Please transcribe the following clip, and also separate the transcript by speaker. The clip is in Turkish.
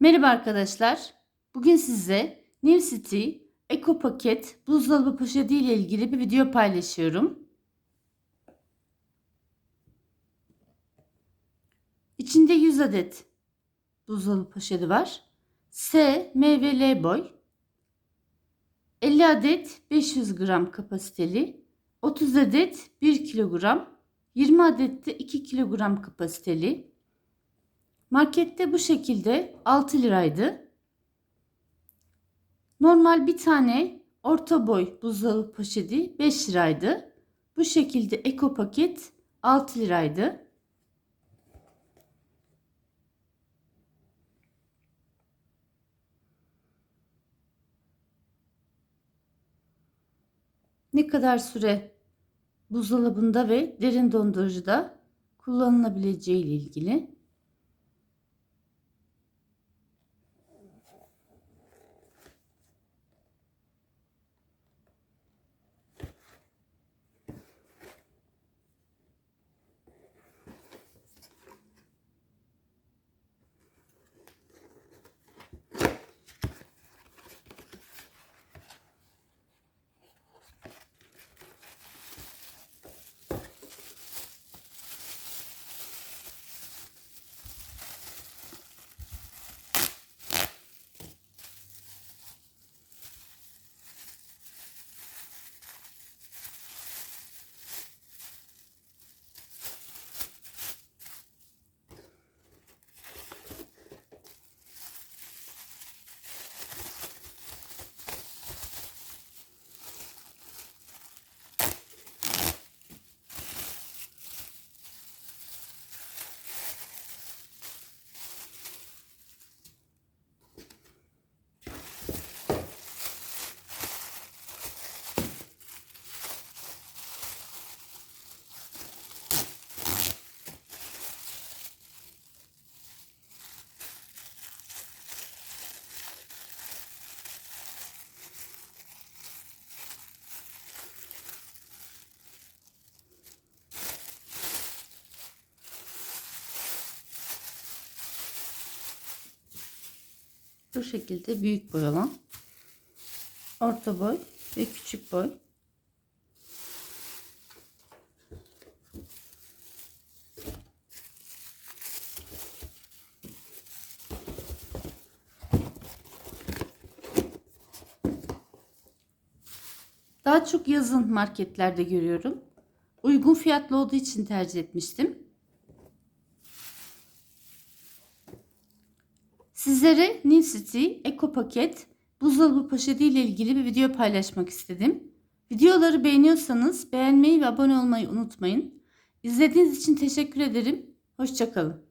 Speaker 1: Merhaba arkadaşlar. Bugün size New City Eco Paket buzdolabı poşeti ile ilgili bir video paylaşıyorum. İçinde 100 adet buzdolabı poşeti var. S, M ve L boy. 50 adet 500 gram kapasiteli. 30 adet 1 kilogram. 20 adet de 2 kilogram kapasiteli. Markette bu şekilde 6 liraydı. Normal bir tane orta boy buzdolabı poşeti 5 liraydı. Bu şekilde eko paket 6 liraydı. Ne kadar süre buzdolabında ve derin dondurucuda kullanılabileceği ile ilgili bu şekilde büyük boy olan orta boy ve küçük boy Daha çok yazın marketlerde görüyorum. Uygun fiyatlı olduğu için tercih etmiştim. Sizlere New City Eco Paket buzdolabı poşeti ile ilgili bir video paylaşmak istedim. Videoları beğeniyorsanız beğenmeyi ve abone olmayı unutmayın. İzlediğiniz için teşekkür ederim. Hoşçakalın.